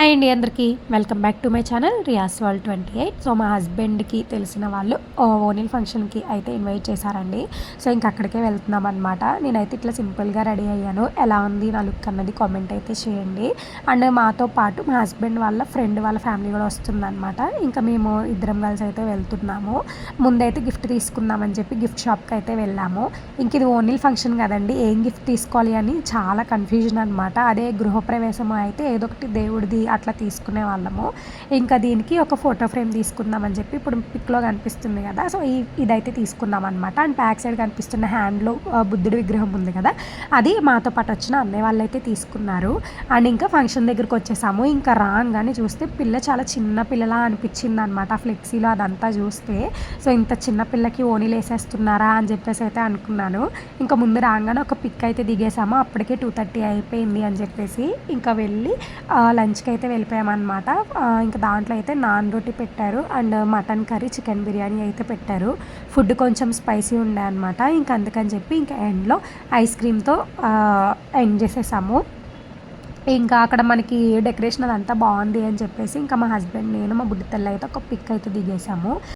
Hi అండి అందరికీ. Welcome back to my channel Riya's world twenty eight. So మా హస్బెండ్కి తెలిసిన వాళ్ళు ఓనిల్ ఫంక్షన్కి అయితే ఇన్వైట్ చేశారండి. సో ఇంక అక్కడికే వెళ్తున్నాం అనమాట నేనైతే ఇట్లా సింపుల్గా రెడీ అయ్యాను. ఎలా ఉంది నా లుక్ అన్నది కామెంట్ అయితే చేయండి. అండ్ మాతో పాటు మా హస్బెండ్ వాళ్ళ ఫ్రెండ్ వాళ్ళ ఫ్యామిలీ కూడా వస్తుందన్నమాట. ఇంకా మేము ఇద్దరం కలిసి అయితే వెళ్తున్నాము. ముందైతే గిఫ్ట్ తీసుకుందామని చెప్పి గిఫ్ట్ షాప్కి అయితే వెళ్ళాము. ఇంక ఇది ఓనిల్ ఫంక్షన్ కదండి. ఏం గిఫ్ట్ తీసుకోవాలి అని చాలా కన్ఫ్యూజన్ అనమాట అదే గృహప్రవేశం అయితే ఏదో ఒకటి దేవుడిది అట్లా తీసుకునే వాళ్ళము. ఇంకా దీనికి ఒక ఫోటో ఫ్రేమ్ తీసుకుందామని చెప్పి ఇప్పుడు పిక్లో కనిపిస్తుంది కదా. సో ఈ ఇదైతే తీసుకుందాం అనమాట అండ్ బ్యాక్ సైడ్ కనిపిస్తున్న హ్యాండ్లో బుద్ధుడి విగ్రహం ఉంది కదా. అది మాతో పాటు వచ్చిన అన్నయ్య వాళ్ళు అయితే తీసుకున్నారు. అండ్ ఇంకా ఫంక్షన్ దగ్గరికి వచ్చేసాము. ఇంకా రాగానే చూస్తే పిల్ల చాలా చిన్న పిల్లలా అనిపించింది అనమాట ఫ్లెక్సీలో అదంతా చూస్తే. సో ఇంత చిన్న పిల్లకి ఓనీలు వేసేస్తున్నారా అని చెప్పేసి అయితే అనుకున్నాను. ఇంకా ముందు రాగానే ఒక పిక్ అయితే దిగేసాము. అప్పటికే టూ థర్టీ అయిపోయింది అని చెప్పేసి. ఇంకా వెళ్ళి లంచ్కి అయితే వెళ్ళిపోయామన్నమాట. ఇంకా దాంట్లో అయితే నాన్ రోటీ పెట్టారు. And mutton curry chicken biryani అయితే పెట్టారు. ఫుడ్ కొంచెం స్పైసీ ఉండే అనమాట ఇంకా అందుకని చెప్పి ఇంకా ఎండ్లో ఐస్ క్రీమ్తో ఎండ్ చేసేసాము. ఇంకా అక్కడ మనకి డెకరేషన్ అదంతా బాగుంది అని చెప్పేసి ఇంకా మా హస్బెండ్ నేను మా బుడ్డి తల్లి అయితే ఒక పిక్ అయితే దిగేసాము.